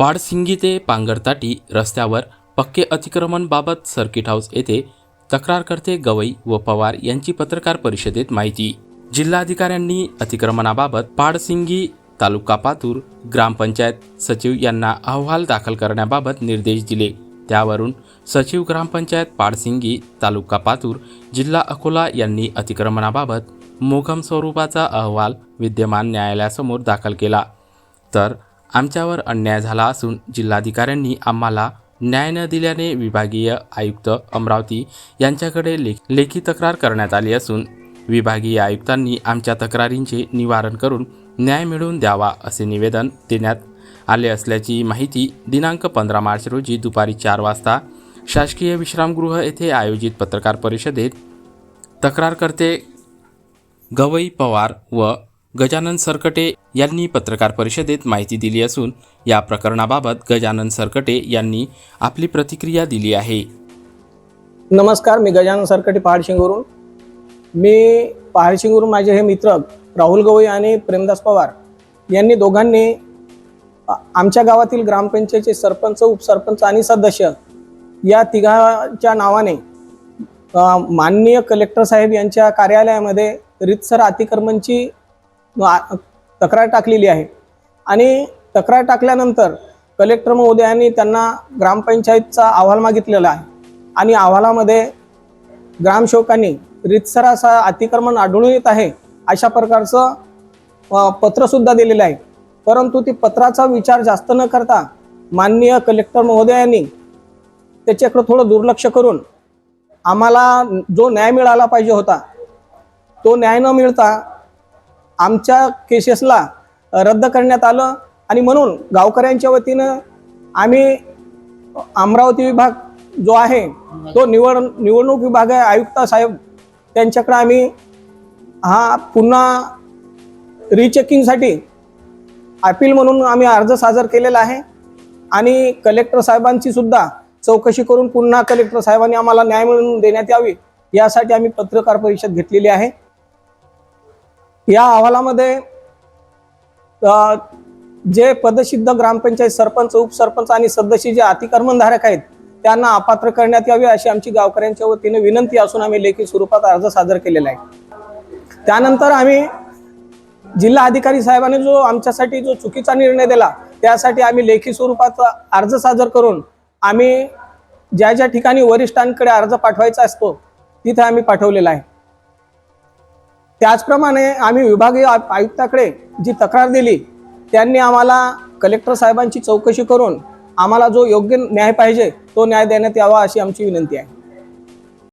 पाडसिंगी ते पांगरताटी रस्त्यावर पक्के अतिक्रमणबाबत सर्किट हाऊस येथे तक्रारकर्ते गवई व पवार यांची पत्रकार परिषदेत माहिती. जिल्हाधिकाऱ्यांनी अतिक्रमणाबाबत पाडसिंगी तालुका पातूर ग्रामपंचायत सचिव यांना अहवाल दाखल करण्याबाबत निर्देश दिले. त्यावरून सचिव ग्रामपंचायत पाडसिंगी तालुका पातूर जिल्हा अकोला यांनी अतिक्रमणाबाबत मोघम स्वरूपाचा अहवाल विद्यमान न्यायालयासमोर दाखल केला. तर आमच्यावर अन्याय झाला असून जिल्हाधिकाऱ्यांनी आम्हाला न्याय न दिल्याने विभागीय आयुक्त अमरावती यांच्याकडे ले लेखी तक्रार करण्यात आली असून विभागीय आयुक्तांनी आमच्या तक्रारींचे निवारण करून न्याय मिळवून द्यावा असे निवेदन देण्यात आले असल्याची माहिती दिनांक पंधरा मार्च रोजी दुपारी चार वाजता शासकीय विश्रामगृह येथे आयोजित पत्रकार परिषदेत तक्रारकर्ते गवई पवार व गजानन सरकटे यांनी पत्रकार परिषदेत माहिती दिली असून या प्रकरणाबाबत गजानन सरकटे यांनी आपली प्रतिक्रिया दिली आहे. नमस्कार मी गजानन सरकटे पहाडशिंगवरून मी पहाडशिंगवरून माझे हे मित्र राहुल गवई आणि प्रेमदास पवार यांनी दोघांनी आमच्या गावातील ग्रामपंचायतचे सरपंच उपसरपंच आणि सदस्य या तिघाच्या नावाने माननीय कलेक्टर साहेब यांच्या कार्यालयामध्ये रितसर अतिक्रमणची तक्रार टाकलेली आहे. आणि तक्रार टाकल्यानंतर कलेक्टर महोदयांनी त्यांना ग्रामपंचायतचा अहवाल मागितलेला आहे. आणि अहवालामध्ये ग्रामसेवकांनी रितसर असा अतिक्रमण आढळून येत आहे अशा प्रकारचं पत्रसुद्धा दिलेलं आहे. परंतु ती पत्राचा विचार जास्त न करता माननीय कलेक्टर महोदयांनी त्याच्याकडं थोडं दुर्लक्ष करून आम्हाला जो न्याय मिळाला पाहिजे होता तो न्याय न मिळता आमच्या केसेसला रद्द करण्यात आलं आणि म्हणून गावकऱ्यांच्या वतीनं आम्ही अमरावती विभाग जो आहे तो निवड निवडणूक विभाग आहे आयुक्त साहेब त्यांच्याकडे आम्ही हा पुन्हा रिचेकिंगसाठी अपील म्हणून आम्ही अर्ज सादर केलेला आहे. आणि कलेक्टर साहेबांची सुद्धा चौकशी करून पुन्हा कलेक्टर साहेबांनी आम्हाला न्याय मिळवून देण्यात यावी यासाठी आम्ही पत्रकार परिषद घेतलेली आहे. या अहवालामध्ये जे पदसिद्ध ग्रामपंचायत सरपंच उपसरपंच आणि सदस्य जे अतिक्रमणधारक आहेत त्यांना अपात्र करण्यात यावे अशी आमची गावकऱ्यांच्या वतीने विनंती असून आम्ही लेखी स्वरूपात अर्ज सादर केलेला आहे. त्यानंतर आम्ही जिल्हा अधिकारी साहेबांनी जो आमच्यासाठी जो चुकीचा निर्णय दिला त्यासाठी आम्ही लेखी स्वरूपात अर्ज सादर करून आम्ही ज्या ज्या ठिकाणी वरिष्ठांकडे अर्ज पाठवायचा असतो तिथे आम्ही पाठवलेला आहे. त्याचप्रमाणे आम्ही विभागीय आयुक्ताकडे जी तक्रार दिली त्यांनी आम्हाला कलेक्टर साहेबांची चौकशी करून आम्हाला जो योग्य न्याय पाहिजे तो न्याय देण्यात यावा अशी आमची विनंती आहे.